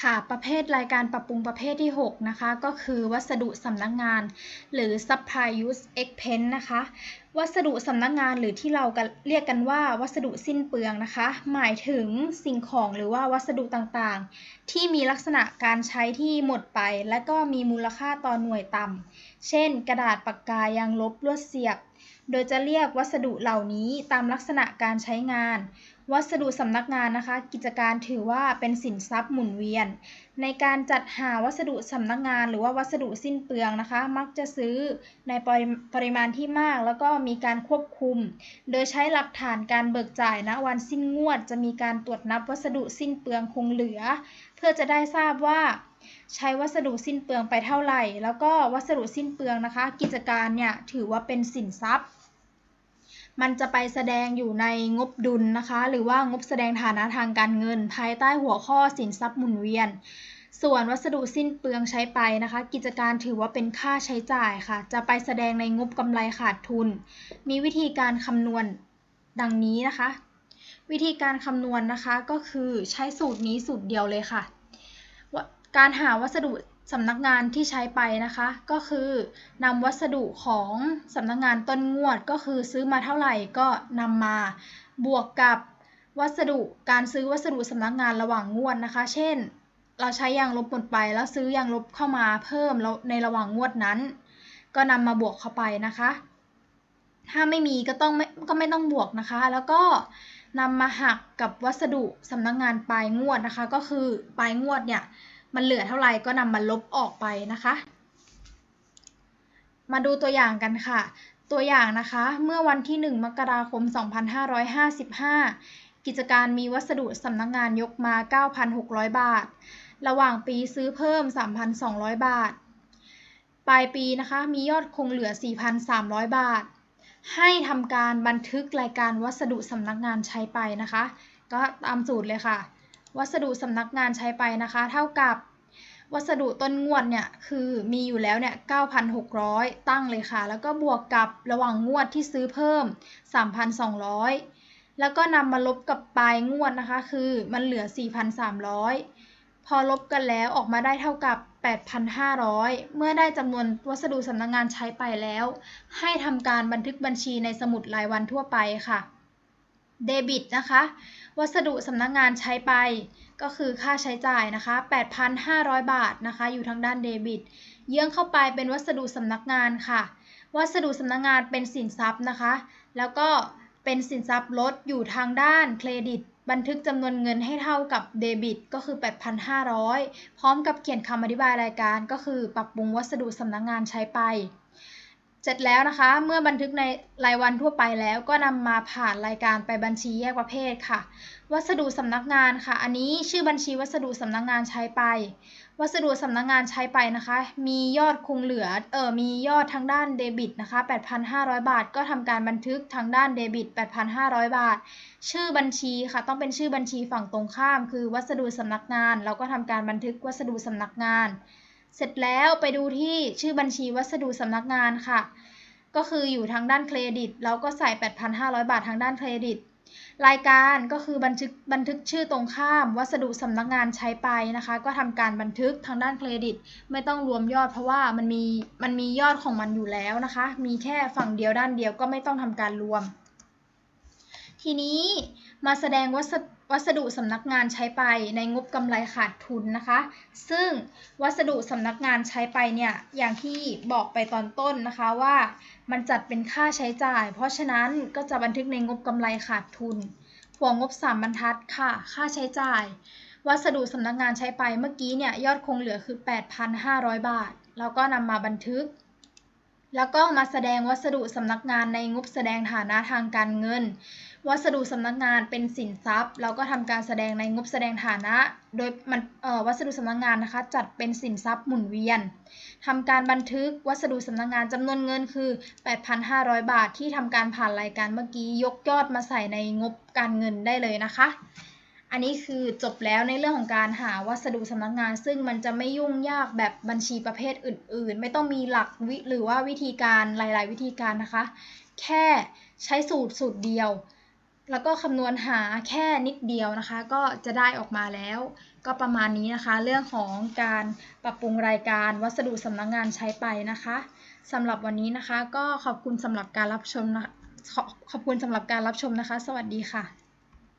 ค่ะ ประเภทรายการปรับปรุงประเภทที่ 6 นะคะ ก็คือวัสดุสำนักงาน หรือ supply use expense นะคะ วัสดุสำนักงานหรือที่เราเรียกกันว่าวัสดุสิ้นเปลืองนะคะ หมายถึงสิ่งของหรือว่าวัสดุต่างๆ ที่มีลักษณะการใช้ที่หมดไป และก็มีมูลค่าต่อหน่วยต่ำ เช่น กระดาษปากกายางลบลวดเสียบ โดยจะเรียกวัสดุเหล่านี้ตามลักษณะการใช้งาน วัสดุสำนักงานนะคะ กิจการถือว่าเป็นสินทรัพย์หมุนเวียน ในการจัดหาวัสดุสำนักงาน หรือว่าวัสดุสิ้นเปลืองนะคะ มักจะซื้อในปริปริมาณที่มาก แล้วก็มีการควบคุม โดยใช้หลักฐานการเบิกจ่ายณวันสิ้นงวด จะมีการตรวจนับวัสดุสิ้นเปลืองคงเหลือ เพื่อจะได้ทราบว่าใช้วัสดุสิ้นเปลืองไปเท่าไหร่ แล้วก็วัสดุสิ้นเปลืองนะคะ กิจการเนี่ยถือว่าเป็นสินทรัพย์ มันจะไปแสดงอยู่ในงบดุลนะคะ หรือว่างบแสดงฐานะทางการเงิน ภายใต้หัวข้อสินทรัพย์หมุนเวียน ส่วนวัสดุสิ้นเปลืองใช้ไปนะคะ กิจการถือว่าเป็นค่าใช้จ่ายค่ะ จะไปแสดงในงบกำไรขาดทุน มีวิธีการคำนวณดังนี้นะคะ วิธีการคำนวณนะคะก็คือใช้สูตรนี้สูตรเดียวเลยค่ะ การหาวัสดุ สำนักงานที่ใช้ไปนะคะ ก็คือนำวัสดุของสำนักงานต้นงวดก็คือซื้อมาเท่าไหร่ก็นำมาบวกกับวัสดุการซื้อวัสดุสำนักงานระหว่างงวดนะคะ เช่น เราใช้ยางลบหมดไปแล้วซื้อยางลบเข้ามาเพิ่มในระหว่างงวดนั้น ก็นำมาบวกเข้าไปนะคะ ถ้าไม่มีก็ต้องไม่ก็ไม่ต้องบวกนะคะ แล้วก็นำมาหักกับวัสดุสำนักงานปลายงวดนะคะ ก็คือปลายงวดเนี่ย มันเหลือเท่าไหร่ก็นำมาลบออกไปนะคะ มาดูตัวอย่างกันค่ะ ตัวอย่างนะคะ เมื่อวันที่ 1 มกราคม 2555 กิจการมีวัสดุสำนักงงานยกมา 9,600 บาท ระหว่างปีซื้อเพิ่ม 3,200 บาท ปลายปีนะคะมียอดคงเหลือ 4,300 บาท ให้ทำการบันทึกรายการวัสดุสำนักงานใช้ไปนะคะ ก็ตามสูตรเลยค่ะ วัสดุสำนักงานใช้ไปนะคะ เท่ากับ วัสดุต้นงวดเนี่ยคือมีอยู่แล้วเนี่ย 9,600 ตั้งเลยค่ะ แล้วก็บวกกับระหว่างงวดที่ซื้อเพิ่ม 3,200 แล้วก็นำมาลบกับปลายงวดนะคะ คือมันเหลือ 4,300 พอลบกันแล้วออกมาได้เท่ากับ 8,500 เมื่อได้จำนวนวัสดุสำนักงงานใช้ไปแล้ว ให้ทำการบันทึกบัญชีในสมุดรายวันทั่วไปค่ะ เดบิตนะคะ วัสดุสำนักงงานใช้ไป ก็คือค่าใช้จ่ายนะคะ 8,500 บาทนะคะ อยู่ทางด้านเดบิต เยื่องเข้าไปเป็นวัสดุสำนักงานค่ะ วัสดุสำนักงานเป็นสินทรัพย์นะคะ แล้วก็เป็นสินทรัพย์ลดอยู่ทางด้านเครดิต บันทึกจำนวนเงินให้เท่ากับเดบิต ก็คือ 8,500 พร้อมกับเขียนคำอธิบายรายการ ก็คือปรับปรุงวัสดุสำนักงานใช้ไป สร็จแล้วนะคะ เมื่อบันทึกในรายวันทั่วไปแล้วก็นำมาผ่านรายการไปบัญชีแยกประเภทค่ะ วัสดุสำนักงานค่ะ อันนี้ชื่อบัญชีวัสดุสำนักงานใช้ไป วัสดุสำนักงานใช้ไปนะคะ มียอดคงเหลือเออมียอดทางด้านเดบิตนะคะ 8,500 บาท ก็ทำการบันทึกทางด้านเดบิต 8,500 บาท ชื่อบัญชีค่ะ ต้องเป็นชื่อบัญชีฝั่งตรงข้าม คือวัสดุสำนักงาน เราก็ทำการบันทึกวัสดุสำนักงาน เสร็จแล้วไปดูที่ชื่อบัญชีวัสดุสำนักงานค่ะ ก็คืออยู่ทางด้านเครดิต เราก็ใส่ 8,500 บาททางด้านเครดิต รายการก็คือบันทึกบันทึกชื่อตรงข้ามวัสดุสำนักงานใช้ไปนะคะ ก็ทำการบันทึกทางด้านเครดิต ไม่ต้องรวมยอดเพราะว่ามันมีมันมียอดของมันอยู่แล้วนะคะ มีแค่ฝั่งเดียวด้านเดียวก็ไม่ต้องทำการรวม ทีนี้มาแสดงวัสวัสดุสำนักงานใช้ไปในงบกำไรขาดทุนนะคะ ซึ่งวัสดุสำนักงานใช้ไปเนี่ยอย่างที่บอกไปตอนต้นนะคะว่า มันจัดเป็นค่าใช้จ่าย เพราะฉะนั้นก็จะบันทึกในงบกำไรขาดทุนหัวงบ 3 บรรทัดค่ะ ค่าใช้จ่าย วัสดุสำนักงานใช้ไปเมื่อกี้เนี่ยยอดคงเหลือคือ 8,500 บาท แล้วก็นำมาบันทึก แล้วก็มาแสดงวัสดุสำนักงานในงบแสดงฐานะทางการเงิน วัสดุสำนักงานเป็นสินทรัพย์ เราก็ทำการแสดงในงบแสดงฐานะ โดยมันวัสดุสำนักงานนะคะจัดเป็นสินทรัพย์หมุนเวียนทำการบันทึกวัสดุสำนักงานจำนวนเงินคือ 8,500 บาทที่ทำการผ่านรายการเมื่อกี้ยกยอดมาใส่ในงบการเงินได้เลยนะคะ อันนี้คือจบแล้วในเรื่องของการหาวัสดุสำนักงาน ซึ่งมันจะไม่ยุ่งยากแบบบัญชีประเภทอื่น ๆ ไม่ต้องมีหลักวิหรือว่าวิธีการหลาย ๆ วิธีการนะคะ แค่ใช้สูตรสูตรเดียว แล้วก็คำนวณหาแค่นิดเดียวนะคะ ก็จะได้ออกมาแล้ว ก็ประมาณนี้นะคะ เรื่องของการปรับปรุงรายการวัสดุสำนักงานใช้ไปนะคะสำหรับวันนี้นะคะ ก็ขอบคุณสำหรับการรับชมนะขอบคุณสำหรับการรับชมนะคะ สวัสดีค่ะ